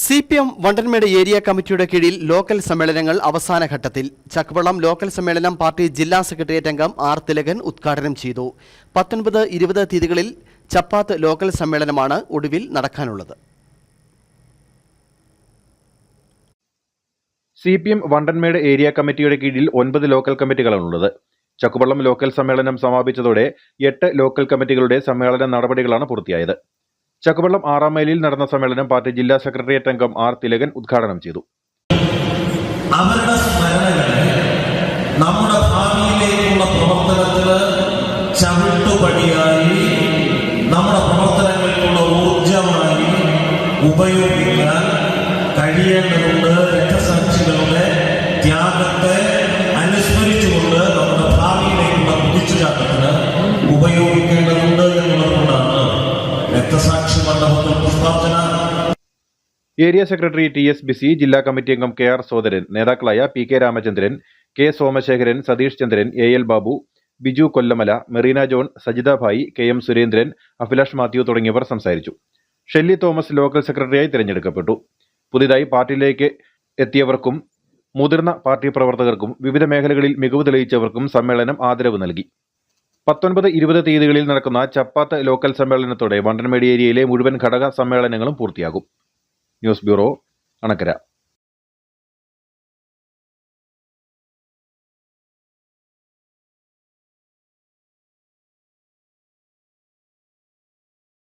C P M Vandanmedu area കമ്മിറ്റിയുടെ കീഴിൽ local സമ്മേളനങ്ങൾ അവസാന ഘട്ടത്തിൽ. ചക്കവളം ലോക്കൽ സമ്മേളനം പാർട്ടി ജില്ലാ സെക്രട്ടേറിയറ്റ് അംഗം ആർ തിലകൻ ഉദ്ഘാടനം ചെയ്തു. പത്തൊൻപത് ഇരുപത് തീയതികളിൽ ചപ്പാത്ത് ലോക്കൽ സമ്മേളനമാണ് ഒടുവിൽ നടക്കാനുള്ളത്. C P M Vandanmedu area കമ്മിറ്റിയുടെ കീഴിൽ ഒൻപത് ലോക്കൽ കമ്മിറ്റികളാണുള്ളത്. ചക്കുവള്ളം ലോക്കൽ സമ്മേളനം സമാപിച്ചതോടെ എട്ട് ലോക്കൽ കമ്മിറ്റികളുടെ സമ്മേളന നടപടികളാണ് പൂർത്തിയായത്. ചക്കുവള്ളം ആറാം മൈലിൽ നടന്ന സമ്മേളനം പാർട്ടി ജില്ലാ സെക്രട്ടേറിയറ്റ് അംഗം ആർ തിലകൻ ഉദ്ഘാടനം ചെയ്തു. അവരുടെ നമ്മുടെ നമ്മുടെ പ്രവർത്തനങ്ങൾക്കുള്ള ഉപയോഗിക്കാൻ കഴിയേണ്ടതുണ്ട്. Area secretary T S Bisi ജില്ലാ കമ്മിറ്റി അംഗം കെ ആർ സോദരൻ നേതാക്കളായ P K Ramachandran K Somasekharan Satheesh Chandran A L Babu Biju Kollamala Merina John Sajitha Bhai K M Surendran Abhilash Mathew തുടങ്ങിയവർ സംസാരിച്ചു. ഷെല്ലി തോമസ് ലോക്കൽ സെക്രട്ടറിയായി തിരഞ്ഞെടുക്കപ്പെട്ടു. പുതിയതായി പാർട്ടിയിലേക്ക് എത്തിയവർക്കും മുതിർന്ന പാർട്ടി പ്രവർത്തകർക്കും വിവിധ മേഖലകളിൽ മികവ് തെളിയിച്ചവർക്കും സമ്മേളനം ആദരവ് നൽകി. പത്തൊൻപത് ഇരുപത് തീയതികളിൽ നടക്കുന്ന ചപ്പാത്ത് ലോക്കൽ സമ്മേളനത്തോടെ വണ്ടൻമേടി ഏരിയയിലെ മുഴുവൻ ഘടക സമ്മേളനങ്ങളും പൂർത്തിയാകും. News bureau Anakkara.